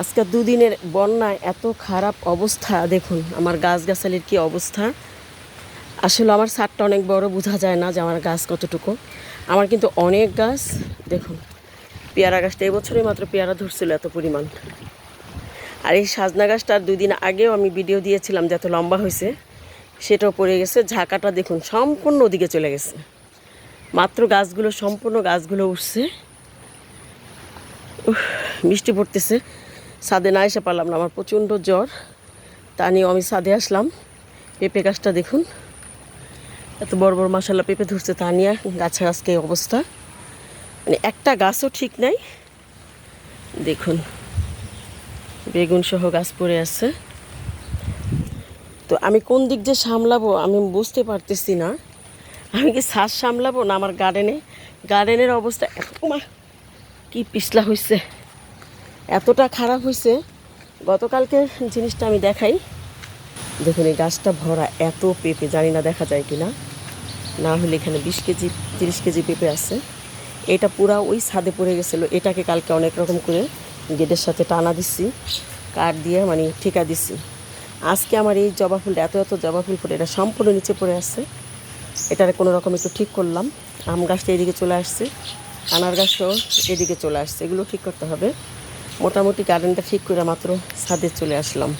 আজকে দুদিনের বন্যায় এত খারাপ অবস্থা, দেখুন আমার গাছগাছালির কি অবস্থা। আসলে আমার ছাদটা অনেক বড়, বোঝা যায় না যে আমার গাছ কতটুকু। আমার কিন্তু অনেক গাছ, দেখুন, পেয়ারা গাছটা, এবছরই মাত্র পেয়ারা ধরছিল এত পরিমাণ। আর এই সাজনা গাছটার দুই দিন আগেও আমি ভিডিও দিয়েছিলাম যে এত লম্বা হয়েছে, সেটাও পড়ে গেছে, ঝাঁকাটা দেখুন সম্পূর্ণ ওদিকে চলে গেছে। মাত্র গাছগুলো, সম্পূর্ণ গাছগুলো উঠছে। বৃষ্টি পড়তেছে। ছাদে না এসে পারলাম না, আমার প্রচণ্ড জ্বর। তা নিয়েও আমি ছাদে আসলাম। পেঁপে গাছটা দেখুন। এত বড় বড় মশালা পেঁপে ধরছে তা নিয়ে, গাছের এই অবস্থা। মানে একটা গাছও ঠিক নাই। দেখুন, বেগুন সহ গাছ পড়ে আছে। তো আমি কোন দিক যে সামলাবো আমি বুঝতে পারতেছি না। আমি কি শ্বাস সামলাবো না আমার গার্ডেনে গার্ডেনের অবস্থা এত- কি পিছলা হয়েছে এতটা খারাপ হয়েছে গতকালকে জিনিসটা আমি দেখাই। দেখুন, এই গাছটা ভরা এত পেঁপে, জানি না দেখা যায় কি না না হলে এখানে বিশ কেজি, তিরিশ কেজি পেঁপে আছে। এটা পুরা ওই ছাদে পড়ে গেছিল। এটাকে কালকে অনেক রকম করে গেটের সাথে টানা দিচ্ছি কাঠ দিয়ে মানে ঠিকা দিচ্ছি আজকে আমার এই জবা ফুলটা, এত এত জবা ফুল ফুটে, এটা সম্পূর্ণ নিচে পড়ে আছে। এটার কোনো রকম একটু ঠিক করলাম। আম গাছটা এদিকে চলে আসছে, আনার গাছটাও এদিকে চলে আসছে। এগুলো ঠিক করতে হবে। মোটামুটি গার্ডেনটা ঠিক করে মাত্র ছাদে চলে আসলাম।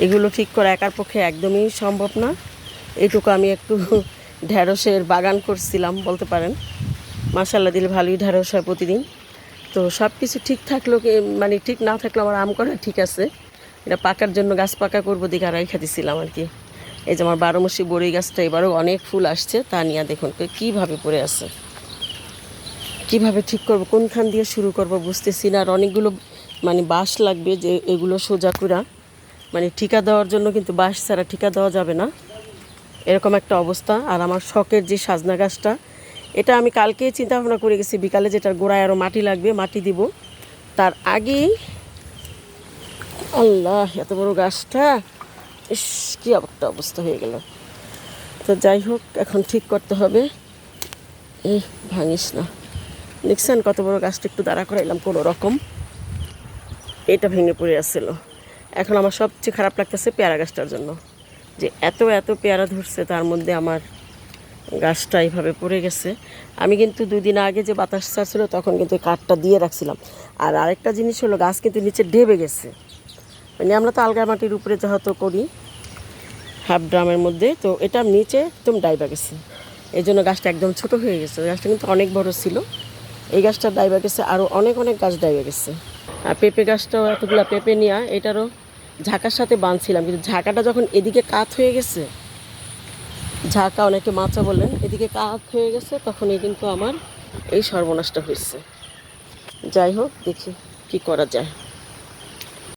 এগুলো ঠিক করা একার পক্ষে একদমই সম্ভব না। এইটুকু আমি একটু ঢ্যাঁড়সের বাগান করছিলাম, বলতে পারেন। মাসাল্লা দিলে ভালোই ঢ্যাঁড়স হয় প্রতিদিন। তো সব কিছু ঠিক থাকলেও কি মানে ঠিক না থাকলেও আমার আম করা ঠিক আছে। এটা পাকার জন্য গাছ পাকা করব দিকে আড়াই খাতিছিলাম আর কি। এই যে আমার বারোমাসি বড়ই গাছটা, এবারও অনেক ফুল আসছে, তা নিয়ে দেখুন কীভাবে পড়ে আছে। কীভাবে ঠিক করব, কোনখান দিয়ে শুরু করব বুঝতেছি না। আর অনেকগুলো মানে বাঁশ লাগবে যে এগুলো সোজা করা মানে ঠিকা দেওয়ার জন্য কিন্তু বাঁশ ছাড়া ঠিকা দেওয়া যাবে না। এরকম একটা অবস্থা। আর আমার শখের যে সাজনা গাছটা, এটা আমি কালকেই চিন্তা ভাবনা করে গেছি, বিকালে যেটার গোড়ায় আরও মাটি লাগবে, মাটি দিব। তার আগেই, আল্লাহ, এত বড় গাছটা, ইস, কী একটা অবস্থা হয়ে গেল। তো যাই হোক, এখন ঠিক করতে হবে। এই ভাঙিস না। দেখছেন কত বড় গাছটা একটু দাঁড়া করাইলাম কোনো রকম। এটা ভেঙে পড়ে আসছিল। এখন আমার সবচেয়ে খারাপ লাগতেছে পেয়ারা গাছটার জন্য। যে এত এত পেয়ারা ধরছে, তার মধ্যে আমার গাছটা এইভাবে পড়ে গেছে। আমি কিন্তু দুদিন আগে যে বাতাস ছাড়ছিল, তখন কিন্তু কাঠটা দিয়ে রাখছিলাম। আর আরেকটা জিনিস হলো, গাছ কিন্তু নিচে ডেবে গেছে। মানে আমরা তো আলগা মাটির উপরে যেহেতু করি, হাফ ড্রামের মধ্যে, তো এটা নিচে একদম ডাইবা গেছে। এই জন্য গাছটা একদম ছোট হয়ে গেছে। গাছটা কিন্তু অনেক বড় ছিল। এই গাছটা ডাইবা গেছে আরও অনেক অনেক গাছ ডাইবা গেছে। আর পেঁপে গাছটাও এতগুলো পেঁপে নেওয়া এটারও ঝাঁকার সাথে বাঁধছিলাম, কিন্তু ঝাঁকাটা যখন এদিকে কাত হয়ে গেছে, ঝাঁকা অনেকে মাচা বললেন এদিকে কাত হয়ে গেছে, তখনই কিন্তু আমার এই সর্বনাশটা হয়েছে। যাই হোক, দেখি কি করা যায়।